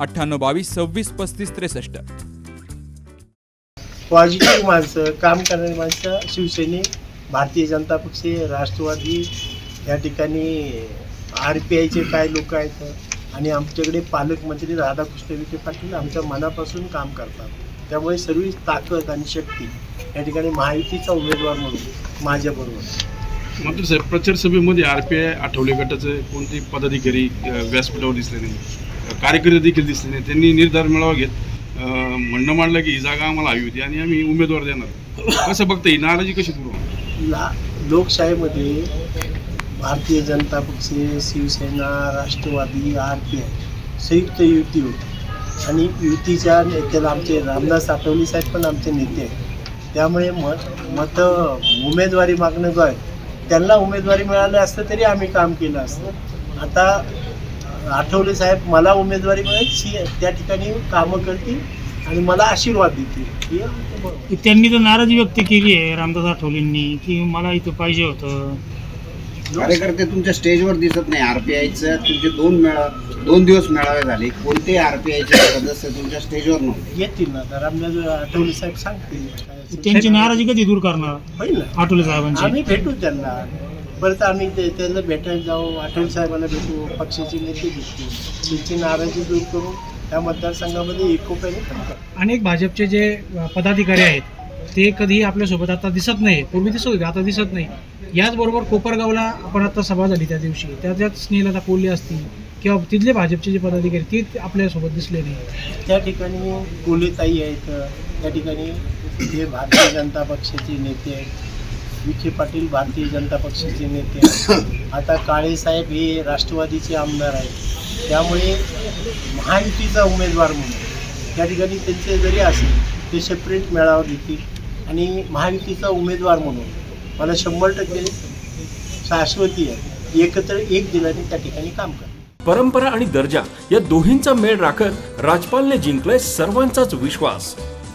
अठ्ठ्याण्णव बावीस सव्वीस पस्तीस त्रेसष्ट. पॉझिटिव्ह माणसं काम करणारी माणसं शिवसैनिक भारतीय जनता पक्ष राष्ट्रवादी या ठिकाणी आर पी आयचे काय लोक आहेत आणि आमच्याकडे पालकमंत्री राधाकृष्ण विखे पाटील आमच्या मनापासून काम करतात. त्यामुळे सर्व ताकद आणि शक्ती या ठिकाणी महायुतीचा उमेदवार म्हणून माझ्याबरोबर. मात्र साहेब प्रचार सभेमध्ये आर पी आय आठवले गटाचे कोणतेही पदाधिकारी व्यासपीठावर दिसले नाही कार्यकर्ते देखील दिसले नाही. त्यांनी निर्धार मेळावा घेत म्हणणं मांडलं की ही जागा आम्हाला हवी होती आणि आम्ही उमेदवार देणार. कसं बघता ही नाराजी कशी दूर ना लोकशाहीमध्ये भारतीय जनता पक्ष Shiv Sena Rashtrawadi R P I संयुक्त युती होती. आणि युतीच्या नेत्याला आमचे रामदास आठवले साहेब पण आमचे नेते आहेत. त्यामुळे मत मतं उमेदवारी मागणं जो आहे त्यांना उमेदवारी मिळालं असतं तरी आम्ही काम केलं असतं. आता आठवले साहेब मला उमेदवारी मिळेल सी त्या ठिकाणी कामं करतील आणि मला आशीर्वाद देतील. हे बरोबर त्यांनी तर नाराजी व्यक्त केली आहे रामदास आठवलेंनी की मला इथं पाहिजे होतं. कार्यकर्ते तुमच्या स्टेजवर दिसत नाही आरपीआयचं तुमचे दोन मेळा दोन दिवस मेळावे झाले कोणते आरपीआयचे सदस्य तुमच्या स्टेजवर नव्हते? येतील ना तर रामदास आठवले साहेब सांगतील. त्यांची नाराजी कधी दूर करणार? होईल ना. आठवले साहेबांची. आम्ही भेटू त्यांना. परत आम्ही ते त्यांना भेटायला जाऊ आठवले साहेबांना भेटू पक्षाचे नेते भेटू. त्यांची नाराजी दूर करू. त्या मतदारसंघामध्ये एकोप्याने काम करू. अनेक भाजपचे जे पदाधिकारी आहेत ते कधी आपल्यासोबत आता दिसत नाही पूर्वी दिसत होते आता दिसत नाही. याचबरोबर कोपरगावला आपण आता सभा झाली त्या दिवशी. त्याच्यात स्नेहलता कोल्हे असतील किंवा तिथले भाजपचे जे पदाधिकारी ते आपल्यासोबत दिसले नाही त्या ठिकाणी कोलेताई आहेत. त्या ठिकाणी हे भारतीय जनता पक्षाचे नेते आहेत. विखे पाटील भारतीय जनता पक्षाचे नेते आता काळेसाहेब हे राष्ट्रवादीचे आमदार आहेत. त्यामुळे महायुतीचा उमेदवार म्हणून त्या ठिकाणी त्यांचे जरी असेल ते सेपरेट मेळावा घेतील. आणि महायुतीचा उमेदवार म्हणून मला शंभर टक्के शाश्वती आहे. एकत्र एक दिलाने त्या ठिकाणी काम करा परंपरा आणि दर्जा या दोन्हींचा मेळ राखत राजपालने जिंकलाय सर्वांचाच विश्वास.